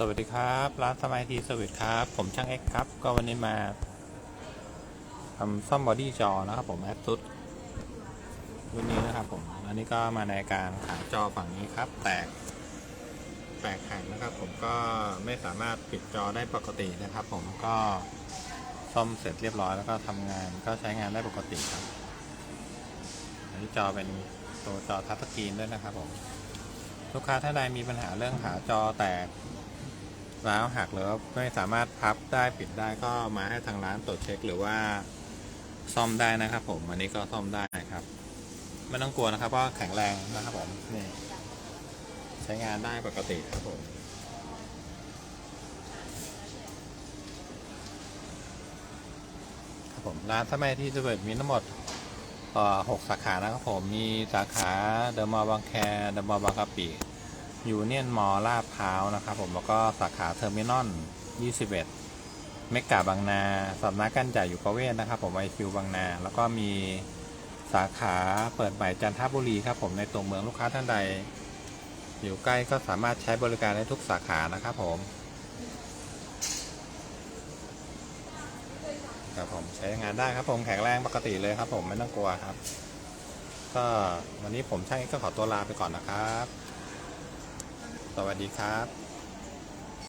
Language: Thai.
สวัสดีครับ ร้านสมัยทีสวิตครับ ผมช่างเอ็กครับ ก็วันนี้มาทำซ่อมบอดี้จอนะครับผมแอดซุดรุ่นนี้นะครับผม อันนี้ก็มาในการขาจอฝั่งนี้ครับ แตก แตกแข็งนะครับ ผมก็ไม่สามารถปิดจอได้ปกตินะครับ ผมก็ซ่อมเสร็จเรียบร้อยแล้วก็ทำงานก็ใช้งานได้ปกติครับ อันนี้จอเป็นตัวจอทัชสกรีนด้วยนะครับผมลูกค้าท่านใดมีปัญหาเรื่องขาจอแตก ร้าวหักหรือว่าไม่สามารถพับได้ปิดได้ก็มาให้ทางร้านตรวจเช็คหรือว่าซ่อมได้นะครับ ผมอันนี้ก็ซ่อมได้ครับไม่ต้องกลัวนะครับเพราะแข็งแรงนะครับผมนี่ใช้งานได้ปกติครับผมครับผมร้านสมัยที่จะเปิดมีทั้งหมดหกสาขานะครับผมมีสาขาเดอะมอลล์บางแคเดอะมอลล์บางกะปิ ยูเนียนมอลาดพร้าวนะครับผมแล้วก็สาขาเทอร์มินอล21 เมกะบางนาสำนักกันใหญ่อยู่ประเวศนะครับผมไอคิวบางนา แล้วก็มีสาขาเปิดใหม่จันทบุรีครับผมในตัวเมืองลูกค้าท่านใด อยู่ใกล้ก็สามารถใช้บริการได้ทุกสาขานะครับผมครับผมใช้งานได้ครับผมแข็งแรงปกติเลยครับผมไม่ต้องกลัวครับ ก็วันนี้ผมช่างก็ขอตัวลาไปก่อนนะครับ สวัสดีครับ